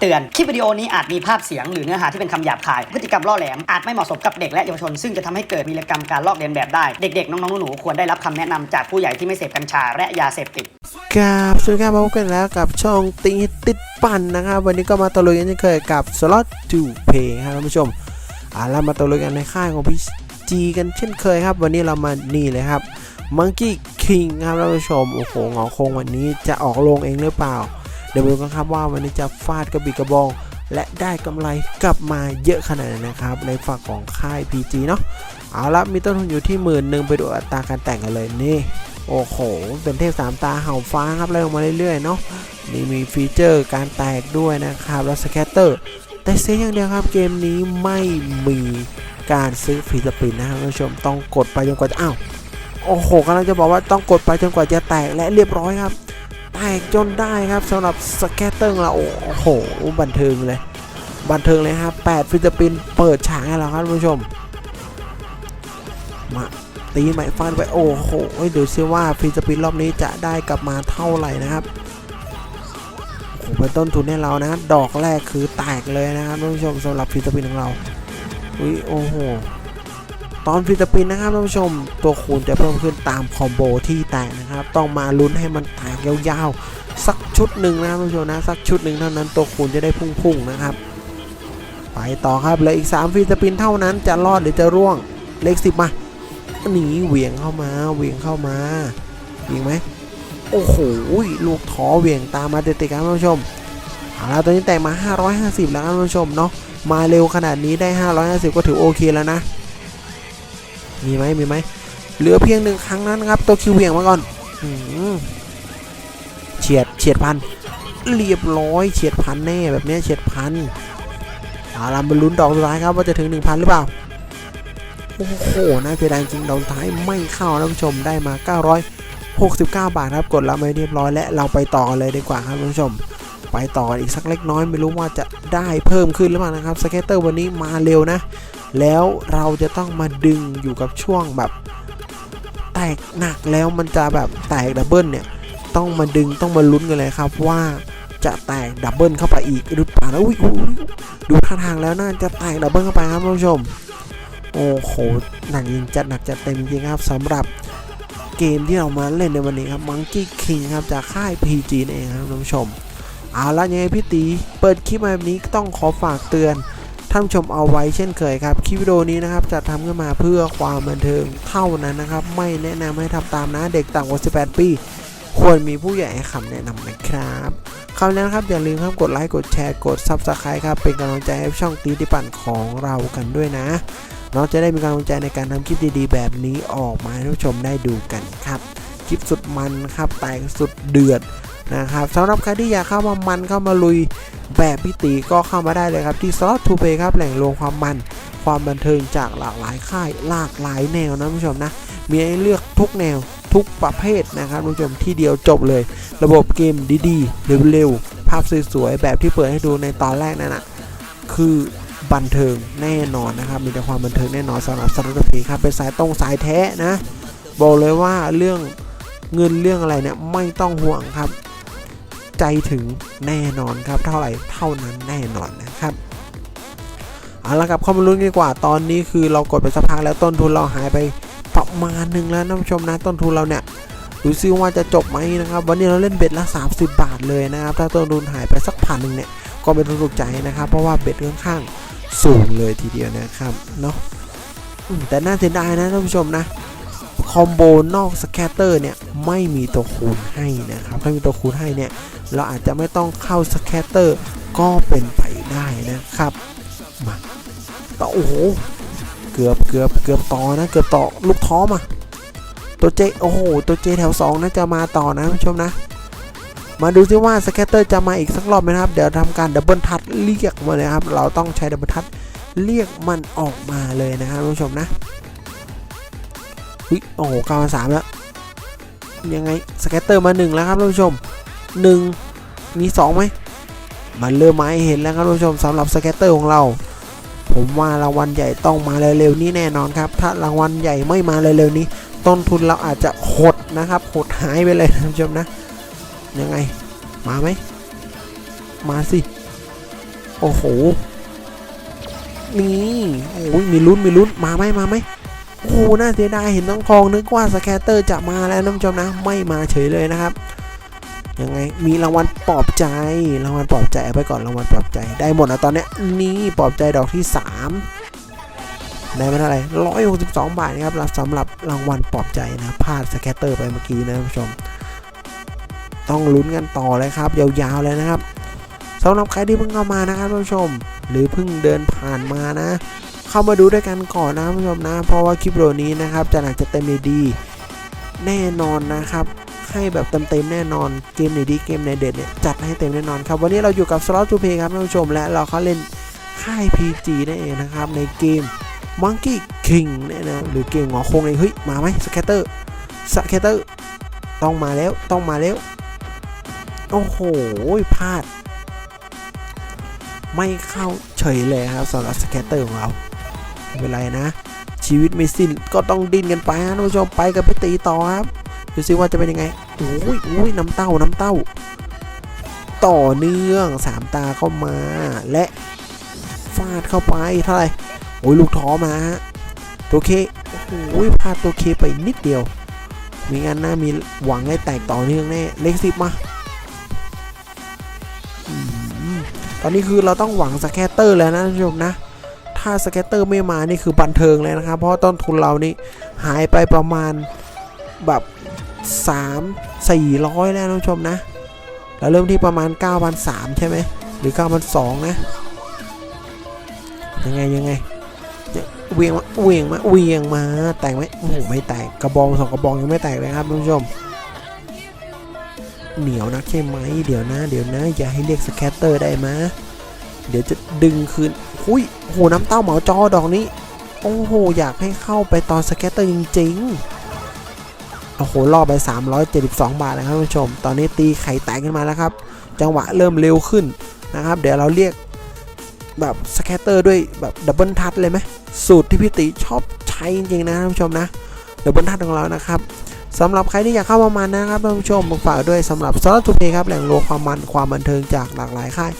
เตือน คลิปวิดีโอนี้อาจมีภาพเสียงหรือเนื้อหาที่เป็นคำหยาบคาย พฤติกรรมล่อแหลม อาจไม่เหมาะสมกับเด็กและเยาวชน ซึ่งจะทำให้เกิดวีรกรรมการลอกเลียนแบบได้ เด็กๆ น้องๆ หนูๆ ควรได้รับคำแนะนำจากผู้ใหญ่ที่ไม่เสพกัญชาและยาเสพติดกับสวัสดีครับมาพบกันแล้วกับช่องตีติดปั่นนะครับ วันนี้ก็มาตะลุยกันเช่นเคยกับ Slot to Play ครับท่านผู้ชมอ่าเรามาตะลุยกันในค่ายของพี่จีกันเช่นเคยครับ วันนี้เรามานี่เลยครับ Monkey King ครับท่านผู้ชมโอ้โหงอคงวันนี้จะออกลงเองหรือเปล่า ดี๋ยวมาดูกันครับว่าวันนี้จะฟาดกระบี่กระบอง และได้กำไรกลับมาเยอะขนาดไหนนะครับ ในฝั่งของค่าย PG เนาะเอาละมีต้นทุนอยู่ที่หมื่นหนึ่งไปดูอัตราการแต่งกันเลยนี่โอ้โห เป็นเทพสามตาเห่าฟ้าครับไล่ลงมาเรื่อยๆเนาะนี่มีฟีเจอร์การแตกด้วยนะครับแล้วสแคตเตอร์ แต่เสียอย่างเดียวครับเกมนี้ไม่มีการซื้อฟรีสปินนะครับท่านผู้ชมต้องกดไปจนกว่าจะอ้าวโอ้โหกำลังจะบอกว่าต้องกดไปจนกว่าจะแตกและเรียบร้อยครับ ตกจนได้ครับสำหรับสแคตเตอร์เราโอ้โห บันเทิงเลย บันเทิงเลยครับ8ฟิลิปปินส์เปิดฉากให้เราครับท่านผู้ชม มาตีใหม่ฟันไปโอ้โหเดูซิว่าฟิลิปปินส์รอบนี้จะได้กลับมาเท่าไหร่นะครับโอ้เป็นต้นทุนให้เรานะดอกแรกคือแตกเลยนะครับท่านผู้ชมสำหรับฟิลิปปินส์ของเราอุ้ยโอ้โหตอนฟิลิปปินส์นะครับท่านผู้ชมตัวคูณจะเพิ่มขึ้นตามคอมโบที่แตกนะ ครับต้องมาลุ้นให้มันแตกยาวๆ สักชุดหนึ่งนะครับท่านผู้ชมนะสักชุดหนึ่งเท่านั้นตัวคูณจะได้พุ่งๆนะครับ ไปต่อครับเหลืออีก 3ฟิลิปปินเท่านั้นจะรอดหรือจะร่วงเลขสิบมาหนีเหวี่ยงเข้ามาเหวี่ยงเข้ามายิงไหมโอ้โหลูกท้อเหวี่ยงตามมาติดๆครับท่านผู้ชมเอาละตอนนี้แต่งมา 550 แล้วครับท่านผู้ชมเนาะมาเร็วขนาดนี้ได้ 550 ก็ถือโอเคแล้วนะ มีไหมมีไหมเหลือเพียงหนึ่งครั้งนั้นครับตัวคิวเหวี่ยงมาก่อน เฉียดเฉียดพัน เรียบร้อยเฉียดพันแน่แบบนี้เฉียดพันเอาล่ะมาลุ้นดอกสุดท้ายครับว่าจะถึง 1,000 หรือเปล่า โอ้โหน่าเสียดายจริงดอกสุดท้ายไม่เข้านะท่านผู้ชมได้มา 969 บาทครับกดรับไปเรียบร้อยและเราไปต่อกันเลยดีกว่าครับท่านผู้ชม ไปต่อกันอีกสักเล็กน้อยไม่รู้ว่าจะได้เพิ่มขึ้นหรือเปล่านะครับสเก็ตเตอร์วันนี้มาเร็วนะ แล้วเราจะต้องมาดึงอยู่กับช่วงแบบ แตกหนักแล้วมันจะแบบแตกดับเบิลเนี่ย ต้องมาดึงต้องมาลุ้นกันเลยครับว่าจะแตกดับเบิลเข้าไปอีกหรือเปล่าแล้วอุ้ยดูท่าทางแล้วน่าจะแตกดับเบิลเข้าไปครับท่านผู้ชม โอ้โหหนักจริงจัดหนักจัดเต็มจริงครับสำหรับเกมที่เรามาเล่นในวันนี้ครับ Monkey King ครับจากค่าย PG นั่นเองครับท่านผู้ชม เอาละยังไงพี่ตี เปิดคลิปมาแบบนี้ต้องขอฝากเตือน ท่านชมเอาไว้เช่นเคยครับ คลิปวิดีโอนี้นะครับจะทำขึ้นมาเพื่อความบันเทิงเท่านั้นนะครับ ไม่แนะนำให้ทำตามนะเด็กต่ำกว่า 18 ปี ควรมีผู้ใหญ่ให้คำแนะนำนะครับคราวนี้นะครับอย่าลืมครับกดไลค์กดแชร์กด Subscribe ครับเป็นกำลังใจให้ช่องตีดิปั่นของเรากันด้วยนะเราจะได้มีกำลังใจในการทำคลิปดีๆ แบบนี้ออกมาให้ท่านผู้ชมได้ดูกันครับ คลิปสุดมันครับแต่สุดเดือด นะครับสำหรับใครที่อยากเข้ามามันเข้ามาลุยแบบพิตีก็เข้ามาได้เลยครับ ที่ Slot to Play ครับแหล่งรวมความมัน ความบันเทิงจากหลากหลายค่ายหลากหลายแนวนะผู้ชมนะมีให้เลือกทุกแนวทุกประเภทนะครับผู้ชมที่เดียวจบเลย ระบบเกมดีๆเร็วๆภาพสวยๆแบบที่เปิดให้ดูในตอนแรกนั่นนะคือบันเทิงแน่นอนนะครับ มีแต่ความบันเทิงแน่นอนสำหรับ Slot to Play ครับเป็นสายตรงสายแท้นะ บอกเลยว่าเรื่องเงินเรื่องอะไรเนี่ยไม่ต้องห่วงครับ ใจถึงแน่นอนครับ เท่าไหร่เท่านั้นแน่นอนนะครับเอาละครับข้ามาลุ้นดีกว่าตอนนี้คือเรากดไปสักพักแล้วต้นทุนเราหายไปประมาณหนึ่งแล้วท่านผู้ชมนะต้นทุนเราเนี่ยดูซิว่าจะจบไหมนะครับ วันนี้เราเล่นเบ็ดละ 30 บาทเลยนะครับ ถ้าต้นทุนหายไปสักพันหนึ่งเนี่ยก็เป็นทุกใจนะครับ เพราะว่าเบ็ดค่อนข้างสูงเลยทีเดียวนะครับเนาะแต่น่าเสียดายนะท่านผู้ชมนะ คอมโบนอกสแคตเตอร์เนี่ยไม่มีตัวคูณให้นะครับ ถ้ามีตัวคูณให้เนี่ยเราอาจจะไม่ต้องเข้าสแคตเตอร์ก็เป็นไปได้นะครับ มาต่อโอ้โห เกือบเกือบเกือบต่อนะ เกือบต่อลูกท้อมาตัวเจโอ้โห ตัวเจแถว2น่าจะมาต่อนะผู้ชมนะ มาดูซิว่าสแคตเตอร์จะมาอีกสักรอบไหมครับ เดี๋ยวทำการดับเบิลทัชเรียกมาเลยครับ เราต้องใช้ดับเบิลทัชเรียกมันออกมาเลยนะครับผู้ชมนะ วิโอ้โหเก้ามาสามแล้ว ยังไงสแกตเตอร์มาหนึ่งแล้วครับท่านผู้ชมหนึ่งมีสองไหมมันเริ่มมาให้เห็นแล้วครับท่านผู้ชมสำหรับสแกตเตอร์ของเรา ผมว่ารางวัลใหญ่ต้องมาเร็วๆนี้แน่นอนครับ ถ้ารางวัลใหญ่ไม่มาเร็วๆนี้ ต้นทุนเราอาจจะหดนะครับหดหายไปเลยท่านผู้ชมนะ ยังไงมาไหมมาสิโอ้โหนี่โอ้ยมีลุ้นมีลุ้นมาไหมมาไหม โอ้น่าเสียดายเห็นน้องทองนึกว่าสแคตเตอร์จะมาแล้วนผู้ชมนะ ไม่มาเฉยเลยนะครับยังไงมีรางวัลปลอบใจรางวัลปลอบใจเอาไปก่อนรางวัลปลอบใจได้หมดแล้วตอนเนี้ยนี่ปลอบใจดอกที่ 3 ได้มาเท่าไหร่ร้อยหกสิบสองบาทนะครับรับสำหรับรางวัลปลอบใจนะพลาดสแคตเตอร์ไปเมื่อกี้นะท่านผู้ชม ต้องลุ้นกันต่อเลยครับยาวๆเลยนะครับสำหรับใครที่เพิ่งเข้ามานะครับท่านผู้ชม หรือเพิ่งเดินผ่านมานะ เข้ามาดูด้วยกันก่อนนะผู้ชมนะ เพราะว่าคลิปวิดีโอนี้นะครับจะหนักจะเต็มดี แน่นอนนะครับ ให้แบบเต็มๆแน่นอนเกมไหนดีเกมไหนเด็ดเนี่ยจัดให้เต็มแน่นอนครับ วันนี้เราอยู่กับ Slot to Play ครับท่านผู้ชมและเราเขาเล่นค่าย PG นั่นเองนะครับในเกม Monkey King เนี่ยนะหรือเกมหงอคงเลยเฮ้ยมาไหมสแคตเตอร์สแคตเตอร์ต้องมาแล้วต้องมาแล้ว โอ้โหพลาด ไม่เข้าเฉยเลยครับสำหรับสแคตเตอร์ของเรา ไม่เป็นไรนะ ชีวิตไม่สิ้นก็ต้องดิ้นกันไปนะท่านผู้ชมไปกันไปตีต่อครับดูซิว่าจะเป็นยังไงโอ้ยโอ้ยน้ำเต้าน้ำเต้า ต่อเนื่องสามตาเข้ามา และฟาดเข้าไปเท่าไหร่โอ้ยลูกท้อมาตัวเคโอ้ยพลาดตัวเคไปนิดเดียว มีงั้นน่ามีหวังให้แตกต่อเนื่องแน่เลขสิบมาตอนนี้คือเราต้องหวังสแคตเตอร์แล้วนะท่านผู้ชมนะ ถ้าสแกตเตอร์ไม่มานี่คือบันเทิงเลยนะครับ เพราะต้นทุนเรานี่หายไปประมาณแบบ3 400 แล้วท่านผู้ชมนะแล้วเริ่มที่ประมาณ 9,300 ใช่ไหมหรือ 9,200 นะ ยังไง ยังไงเวียงมาเวียงมาเวียงมา แตกไหมโอ้โหไม่แตก กระบองสองกระบองยังไม่แตกเลยครับท่านผู้ชม เหนียวนักใช่ไหม เดี๋ยวนะ เดี๋ยวนะ อย่าให้เรียกสแคตเตอร์ได้มะเดี๋ยวจะดึงคืน หุยโหน้ำเต้าเหมาจอดอกนี้ โอ้โห อยากให้เข้าไปตอนสแคตเตอร์จริงๆ โอ้โหล่อไป 372 บาทนะครับท่านผู้ชม ตอนนี้ตีไข่แตกขึ้นมาแล้วครับ จังหวะเริ่มเร็วขึ้นนะครับ เดี๋ยวเราเรียกแบบสแคตเตอร์ด้วยแบบดับเบิลทัชเลยไหมสูตรที่พี่ติชอบใช้จริงๆนะท่านผู้ชมนะดับเบิลทัชของเรานะครับสำหรับใครที่อยากเข้ามามันนะครับท่านผู้ชมฝากด้วยสำหรับซอสทูเพครับแหล่งรวมความมันความบันเทิงจากหลากหลายค่าย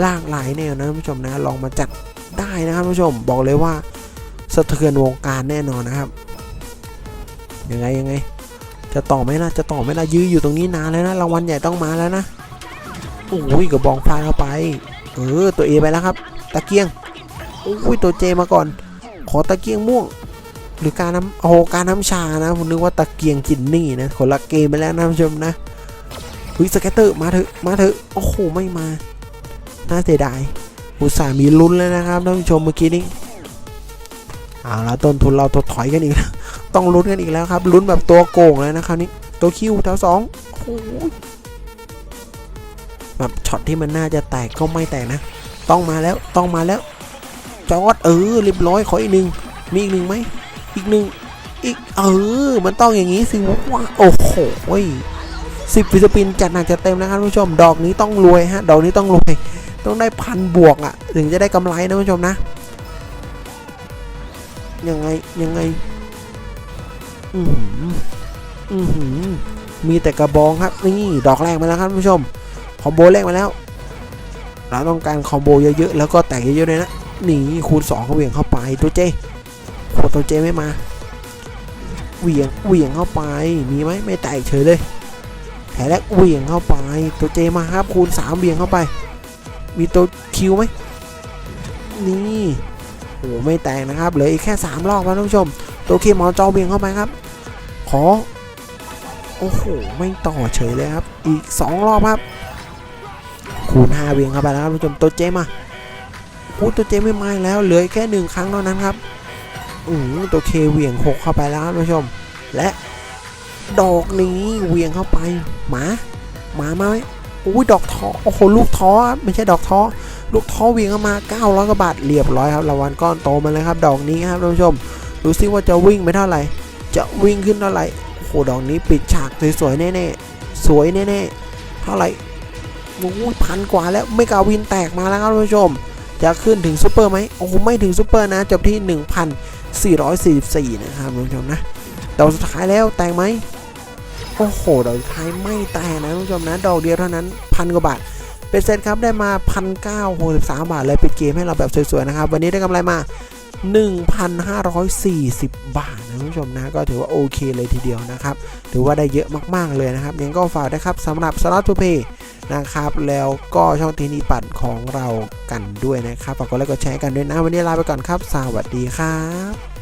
หลากหลายแนวนะท่านผู้ชมนะลองมาจัด ได้นะครับผู้ชมบอกเลยว่าสะเทือนวงการแน่นอนนะครับยังไงยังไง จะต่อไหมล่ะจะต่อไหมล่ะยื้ออยู่ตรงนี้นานแล้วนะรางวัลใหญ่ต้องมาแล้วนะโอ้ยกระบองฟาดเข้าไปเออตัวเอไปแล้วครับ ตะเกียงโอ้ยตัวเจมาก่อน ขอตะเกียงม่วง หรือการน้ำโอ้การน้ำชานะผมนึกว่าตะเกียงจินนี่นะคนละเกมไปแล้วนะผู้ชมนะเฮ้ยสแกตเตอร์มาเถอะมาเถอะโอ้โหไม่มาน่าเสียดาย อุตส่าห์มีลุ้นแล้วนะครับท่านผู้ชมเมื่อกี้นี้เอาละต้นทุนเราถดถอยกันอีกแล้วต้องลุ้นกันอีกแล้วครับลุ้นแบบตัวโกงเลยนะคราวนี้ตัวคิวแถวสองโอ้แบบช็อตที่มันน่าจะแตกก็ไม่แตกนะ ต้องมาแล้วต้องมาแล้วจอดเออเรียบร้อยขออีกหนึ่งมีอีกหนึ่งไหมอีกหนึ่งอีกเออมันต้องอย่างนี้สิว่าโอ้โหสิบฟิสปินจัดหนักจัดเต็มนะครับท่านผู้ชม ดอกนี้ต้องรวยฮะดอกนี้ต้องรวย ต้องได้พันบวกอะ่ะ ถึงจะได้กำไรนะผู้ชมนะ ยังไง ยังไง อือหืออือหือมีแต่กระบองครับ นี่ ดอกแรกมาแล้วครับผู้ชม คอมโบแรกมาแล้ว เราต้องการคอมโบเยอะๆ แล้วก็แตกเยอะๆเลยนะนี่คูณ2เขาเหวี่ยงเข้าไปตัวเจโคตัวเจไม่มาเหวี่ยงเหวี่ยงเข้าไป มีไหมไม่แตกเฉยเลยแผลแรกเหวี่ยงเข้าไป ตัวเจมาครับคูณ3เหวี่ยงเข้าไป มีตัวคิวไหมนี่โอ้ไม่แตกนะครับเหลืออีกแค่ 3 รอบครับท่านผู้ชม ตัวเคมอจอเบียงเข้าไปครับ ขอ โอ้โห ไม่ต่อเฉยเลยครับ อีก 2 รอบครับ คูณ5เวียงเข้าไปแล้วครับท่านผู้ชมตัวเจมาโอ้ตัวเจไม่มาแล้วเหลือแค่หนึ่งครั้งเท่านั้นครับอือตัวเคเวี่ยงหกเข้าไปแล้วครับท่านผู้ชม และดอกนี้เวี่ยงเข้าไปหมาหมามาไหม อุ้ยดอกท้อโอ้โหลูกท้อไม่ใช่ดอกท้อลูกท้อเวียงเข้ามา 900กว่าบาทเรียบร้อยครับรางวัลก้อนโตมาเลยครับดอกนี้ครับท่านผู้ชมดูซิว่าจะวิ่งไปเท่าไหร่ จะวิ่งขึ้นเท่าไหร่โอ้โหดอกนี้ปิดฉากสวยๆแน่ๆสวยแน่ๆเท่าไหร่โอ้ยพันกว่าแล้วไม่กาวินแตกมาแล้วครับท่านผู้ชม จะขึ้นถึงซูเปอร์ไหมโอ้โหไม่ถึงซูเปอร์นะจบที่ 1,444 นะครับท่านผู้ชมนะดอกสุดท้ายแล้วแตกไหม โอ้โหดอกท้ายไม่แตกนะท่านผู้ชมนะ ดอกเดียวเท่านั้นพันกว่าบาท เป็นเซ็ตครับได้มา1,963บาทเลยปิดเกมให้เราแบบสวยๆนะครับ วันนี้ได้กำไรมา 1,540 บาทนะคุณผู้ชมนะ ก็ถือว่าโอเคเลยทีเดียวนะครับ ถือว่าได้เยอะมากๆเลยนะครับยังก็ฝากนะครับสำหรับ Slot to Pay นะครับ แล้วก็ช่องทีนีปัดของเรากันด้วยนะครับฝากกดไลค์กดแชร์กันด้วยนะ วันนี้ลาไปก่อนครับ สวัสดีครับ